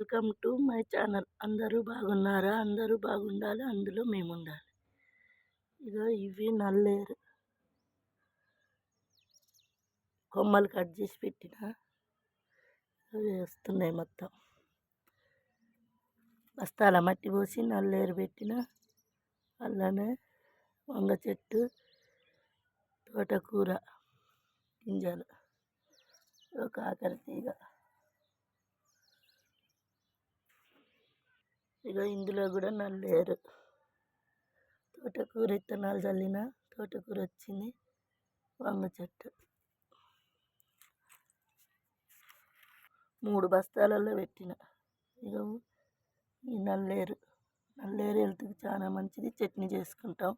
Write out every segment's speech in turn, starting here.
Welcome to my channel. అందరూ బాగున్నారా? అందరూ బాగుండాలి? అందులో మేము ఉండాలి ఇగో ఇవి నల్లేరు. కొమ్మలు కట్ చేసి పెట్టిన. అవి వస్తున్నాయి మొత్తం. బస్తాల మట్టి పోసి నల్లేరు పెట్టిన. అలానే వంగ చెట్టు తోటకూర గింజలు ఒక ఆఖరి తీగ. ఇక ఇందులో కూడా నల్లేరు తోటకూర విత్తనాలు చల్లిన తోటకూర వచ్చింది వంగ చెట్టు. మూడు బస్తాలలో పెట్టిన. ఇక ఈ నల్లేరు నల్లేరు హెల్త్కి చాలా మంచిది. చట్నీ చేసుకుంటాం.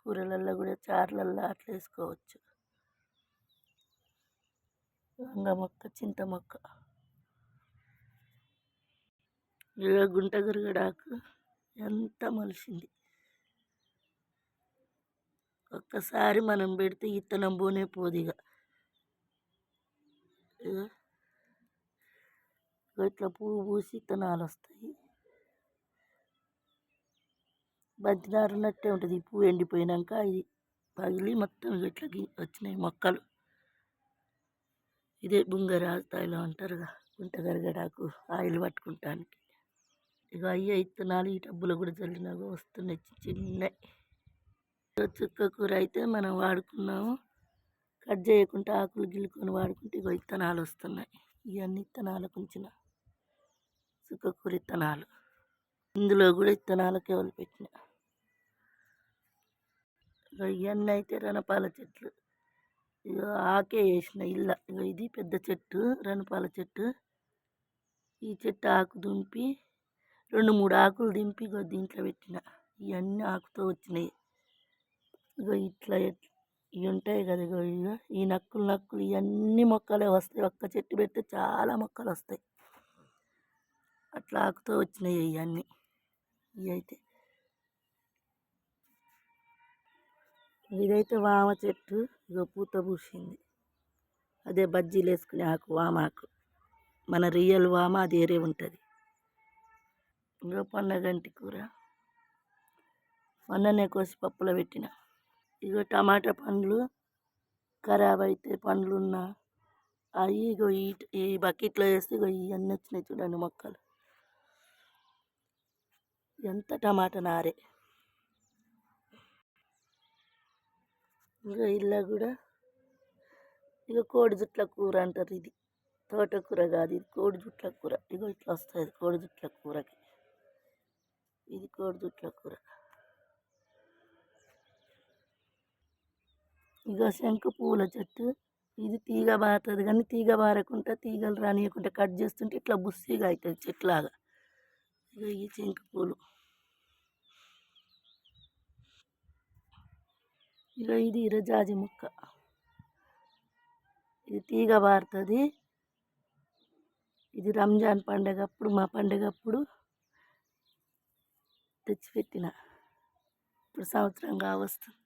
కూరలల్లో కూడా చారులల్లో అట్లా వేసుకోవచ్చు. వంగ మొక్క చింత మొక్క. గుంట గరగడాకు ఎంత మలిసింది. ఒక్కసారి మనం పెడితే ఇత్తనం పోనే పోదు ఇక ఇట్లా పువ్వు పూసి ఇత్తనాలు వస్తాయి బంతినారు ఉన్నట్టే ఉంటుంది. ఈ పువ్వు ఎండిపోయినాక ఇది పగిలి మొత్తం ఇట్లకి వచ్చినాయి మొక్కలు. ఇదే బుంగరాజు తాయిలో అంటారుగా గుంట గరగడాకు ఆయిల్ పట్టుకుంటానికి. ఇక అయ్యే ఇత్తనాలు ఈ డబ్బులు కూడా చల్లినాగా వస్తున్నాయి చిన్న చుక్క కూర అయితే మనం వాడుకున్నాము. కట్ చేయకుండా ఆకులు గిల్లుకొని వాడుకుంటే ఇక ఇత్తనాలు వస్తున్నాయి. ఇవన్నీ ఇత్తనాలు కొంచెం. చుక్క కూర ఇత్తనాలు. ఇందులో కూడా ఇత్తనాలకే వాళ్ళు పెట్టిన ఇవన్నీ అయితే రణపాల చెట్లు. ఇక ఆకే వేసిన ఇల్ల. ఇక ఇది పెద్ద చెట్టు రణపాల చెట్టు. ఈ చెట్టు ఆకు దుంపి రెండు మూడు ఆకులు దింపి ఇగో దీంట్లో పెట్టిన. ఇవన్నీ ఆకుతో వచ్చినాయి. ఇగో ఇట్లా ఇవి ఉంటాయి కదా ఇగో ఇక ఈ నక్కులు నక్కులు ఇవన్నీ మొక్కలే వస్తాయి. ఒక్క చెట్టు పెడితే చాలా మొక్కలు వస్తాయి. అట్లా ఆకుతో వచ్చినాయి ఇవన్నీ ఇవి అయితే ఇదైతే వామ చెట్టు. ఇగో పూత పూసింది. అదే బజ్జీలు వేసుకునే ఆకు. వామాకు మన రియల్ వామ అది వేరే ఉంటుంది. ఇంకో పన్నగంటి కూర. పండనే కోసి పప్పులో పెట్టిన. ఇగో టమాటా పండ్లు ఖరాబ్ అయితే పండ్లు ఉన్న అవి ఇగో ఈ బకెట్లో వేస్తే ఇగో ఇవన్నీ వచ్చినాయి చూడండి మొక్కలు. ఎంత టమాటా నారే. ఇంకా ఇలా కూడా ఇక కోడి జుట్ల కూర అంటారు ఇది. తోటకూర కాదు ఇది కోడి జుట్ల కూర. ఇగో ఇట్లా వస్తుంది కోడి జుట్ల కూరకి. ఇది కోడిదుట్ల కూర. ఇక శంకు పూల చెట్టు. ఇది తీగ బారుతుంది కానీ తీగ బారకుండా తీగలు రానియకుండా కట్ చేస్తుంటే ఇట్లా బుస్సిగా అవుతుంది చెట్లాగా. ఇక ఈ శంకు పూలు. ఇక ఇది ఇరజాజి ముక్క. ఇది తీగ బారుతుంది. ఇది రంజాన్ పండగ అప్పుడు మా పండగ అప్పుడు తెచ్చిపెట్టిన ఇప్పుడు సంవత్సరం కావస్తుంది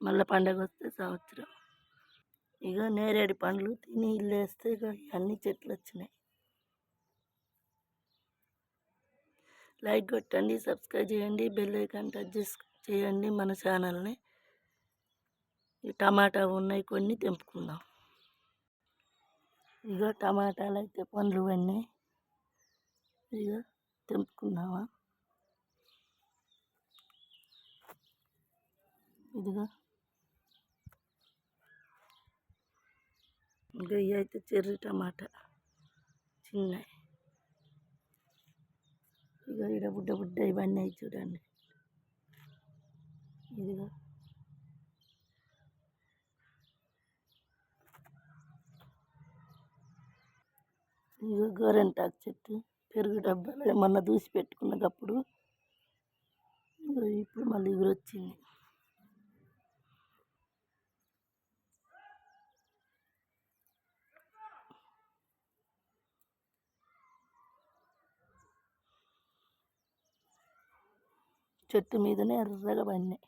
మళ్ళీ పండగ వస్తే సంవత్సరం. ఇక నేరేడు పండ్లు తిని ఇల్లు వేస్తే ఇక అన్ని చెట్లు వచ్చినాయి. లైక్ కొట్టండి సబ్స్క్రైబ్ చేయండి బెల్ ఐకాన్ టచ్ చేసి చేయండి మన ఛానల్ని. ఈ టమాటా ఉన్నాయి కొన్ని తెంపుకుందాం. ఇక టమాటాలు అయితే పండ్లు అన్నీ ఇక తెంపుకున్నావా ఇదిగా. ఇంకా ఇవి అయితే చెర్రీ టమాటా. చిన్నవి ఇక ఇక్కడ బుడ్డ బుడ్డ ఇవన్నీ అయి చూడండి. ఇదిగో. ఇదిగో గోరెంటాకు చెట్టు. పెరుగు డబ్బాలు మొన్న దూసి పెట్టుకున్నప్పుడు ఇప్పుడు మళ్ళీ ఎగురు వచ్చింది చెట్టు మీదనే ఎర్రగా పడినాయి.